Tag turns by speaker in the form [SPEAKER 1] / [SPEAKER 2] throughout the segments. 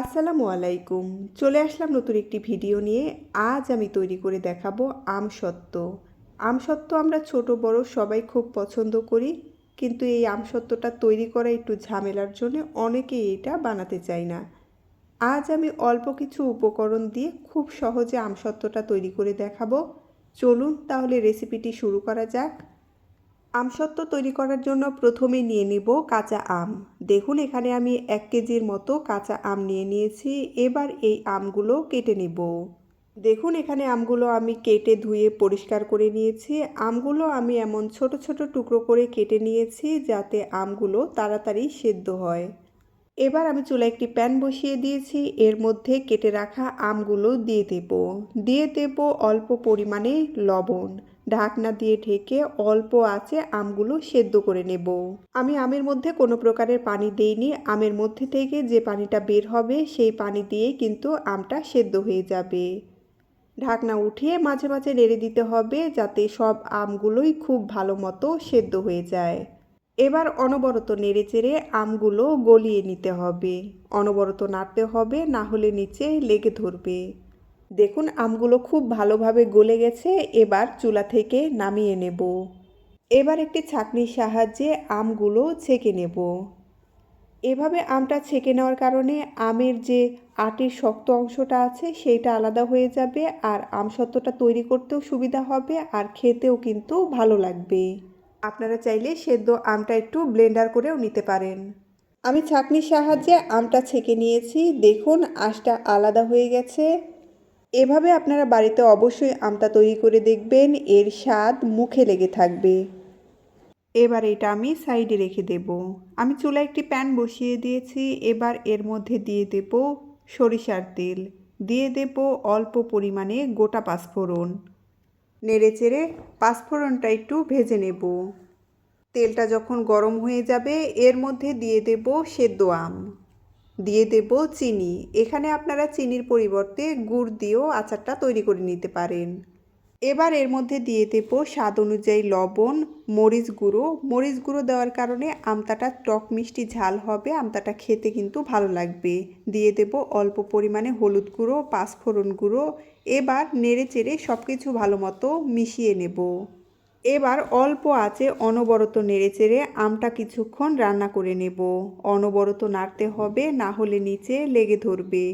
[SPEAKER 1] আসসালামু আলাইকুম। চলে আসলাম নতুন একটি ভিডিও নিয়ে। আজ আমি তৈরি করে দেখাবো আমসত্ত্ব। আমসত্ত্ব আমরা ছোট, বড় সবাই খুব পছন্দ করি। কিন্তু এই আমসত্ত্বটা তৈরি করা একটু ঝামেলার জন্য অনেকেই এটা বানাতে চায় না। আজ আমি অল্প কিছু উপকরণ দিয়ে খুব সহজে আমসত্ত্বটা তৈরি করে দেখাবো। চলুন তাহলে রেসিপিটি শুরু করা যাক। আমসত্ত্ব তৈরি করার জন্য প্রথমে নিয়ে নেব কাঁচা আম। দেখুন, এখানে আমি এক কেজির মতো কাঁচা আম নিয়ে নিয়েছি। এবার এই আমগুলো কেটে নেব। দেখুন, এখানে আমগুলো আমি কেটে ধুয়ে পরিষ্কার করে নিয়েছি। আমগুলো আমি এমন ছোট ছোট টুকরো করে কেটে নিয়েছি যাতে আমগুলো তাড়াতাড়ি সেদ্ধ হয়। এবার আমি চুলায় একটি প্যান বসিয়ে দিয়েছি। এর মধ্যে কেটে রাখা আমগুলো দিয়ে দেব। দিয়ে দেব অল্প পরিমাণে লবণ। ঢাকনা দিয়ে ঢেকে অল্প আছে আমগুলো সেদ্ধ করে নেব। আমি আমের মধ্যে কোনো প্রকারের পানি দেইনি। আমের মধ্যে থেকে যে পানিটা বের হবে, সেই পানি দিয়ে কিন্তু আমটা সেদ্ধ হয়ে যাবে। ঢাকনা উঠিয়ে মাঝে মাঝে নেড়ে দিতে হবে যাতে সব আমগুলোই খুব ভালো মতো সেদ্ধ হয়ে যায়। এবার অনবরত নেড়ে চেড়ে আমগুলো গলিয়ে নিতে হবে। অনবরত নাড়তে হবে, না হলে নিচে লেগে ধরবে। দেখুন, আমগুলো খুব ভালোভাবে গলে গেছে, এবার চুলা থেকে নামিয়ে নেব। এবার একটি ছাঁকনির সাহায্যে আমগুলো ছেঁকে নেব। এভাবে আমটা ছেঁকে নেওয়ার কারণে আমের যে আটির শক্ত অংশটা আছে, সেইটা আলাদা হয়ে যাবে আর আমসত্ত্বটা তৈরি করতেও সুবিধা হবে আর খেতেও কিন্তু ভালো লাগবে। আপনারা চাইলে সেদ্ধ আমটা একটু ব্লেন্ডার করেও নিতে পারেন। আমি ছাঁকনির সাহায্যে আমটা ছেঁকে নিয়েছি। দেখুন, আঁশটা আলাদা হয়ে গেছে। এভাবে আপনারা বাড়িতে অবশ্যই আমটা তৈরি করে দেখবেন, এর স্বাদ মুখে লেগে থাকবে। এবার এটা আমি সাইডে রেখে দেব। আমি চুলায় একটি প্যান বসিয়ে দিয়েছি, এবার এর মধ্যে দিয়ে দেব সরিষার তেল। দিয়ে দেব অল্প পরিমাণে গোটা পাঁচফোড়ন। নেড়ে চেড়ে পাঁচফোড়নটা একটু ভেজে নেব। তেলটা যখন গরম হয়ে যাবে, এর মধ্যে দিয়ে দেব সেদ্ধ আম। দিয়ে দেব চিনি। এখানে আপনারা চিনির পরিবর্তে গুড় দিয়েও আচারটা তৈরি করে নিতে পারেন। এবার এর মধ্যে দিয়ে দেব স্বাদ অনুযায়ী লবণ, মরিচ গুঁড়ো। মরিচ গুঁড়ো দেওয়ার কারণে আমতাটা টক মিষ্টি ঝাল হবে আমতাটা খেতে কিন্তু ভালো লাগবে। দিয়ে দেব অল্প পরিমাণে হলুদ গুঁড়ো, পাঁচফোড়ন গুঁড়ো। এবার নেড়ে চেড়ে সব কিছু ভালো মতো মিশিয়ে নেব। এবার অল্প আঁচে অনবরত নেড়েচেড়ে আমটা কিছুক্ষণ রান্না করে নেব। অনবরত নাড়তে হবে, না হলে নিচে লেগে ধরবে।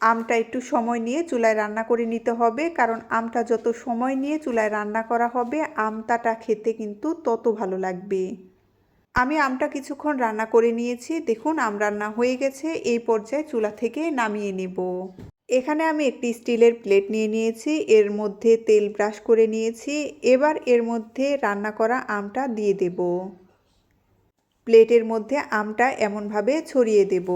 [SPEAKER 1] আমটা একটু সময় নিয়ে চুলায় রান্না করে নিতে হবে, কারণ আমটা যত সময় নিয়ে চুলায় রান্না করা হবে, আমটাটা খেতে কিন্তু তত ভালো লাগবে। আমি আমটা কিছুক্ষণ রান্না করে নিয়েছি, দেখুন আম রান্না হয়ে গেছে, এই পর্যায়ে চুলা থেকে নামিয়ে নেব। এখানে আমি একটি স্টিলের প্লেট নিয়ে নিয়েছি, এর মধ্যে তেল ব্রাশ করে নিয়েছি, এবার এর মধ্যে রান্না করা আমটা দিয়ে দেব। প্লেটের মধ্যে আমটা এমনভাবে ছড়িয়ে দেব।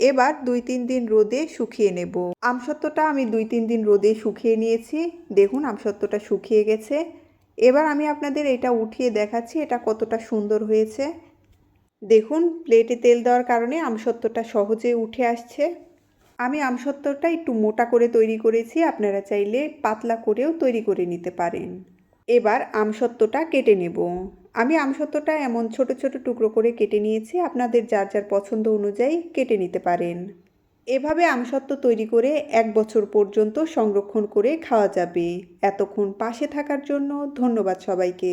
[SPEAKER 1] এবার দুই তিন দিন রোদে শুকিয়ে নেব। আমসত্ত্বটা আমি দুই তিন দিন রোদে শুকিয়ে নিয়েছি। দেখুন, আমসত্ত্বটা শুকিয়ে গেছে। এবার আমি আপনাদের এটা উঠিয়ে দেখাচ্ছি, এটা কতটা সুন্দর হয়েছে। দেখুন, প্লেটে তেল দেওয়ার কারণে আমসত্ত্বটা সহজে উঠে আসছে। আমি আমসত্ত্বটা একটু মোটা করে তৈরি করেছি, আপনারা চাইলে পাতলা করেও তৈরি করে নিতে পারেন। এবার আমসত্ত্বটা কেটে নেব। আমি আমসত্ত্বটা এমন ছোট ছোট টুকরো করে কেটে নিয়েছি, আপনাদের যার যার পছন্দ অনুযায়ী কেটে নিতে পারেন। এভাবে আমসত্ত্ব তৈরি করে এক বছর পর্যন্ত সংরক্ষণ করে খাওয়া যাবে। এতক্ষণ পাশে থাকার জন্য ধন্যবাদ সবাইকে।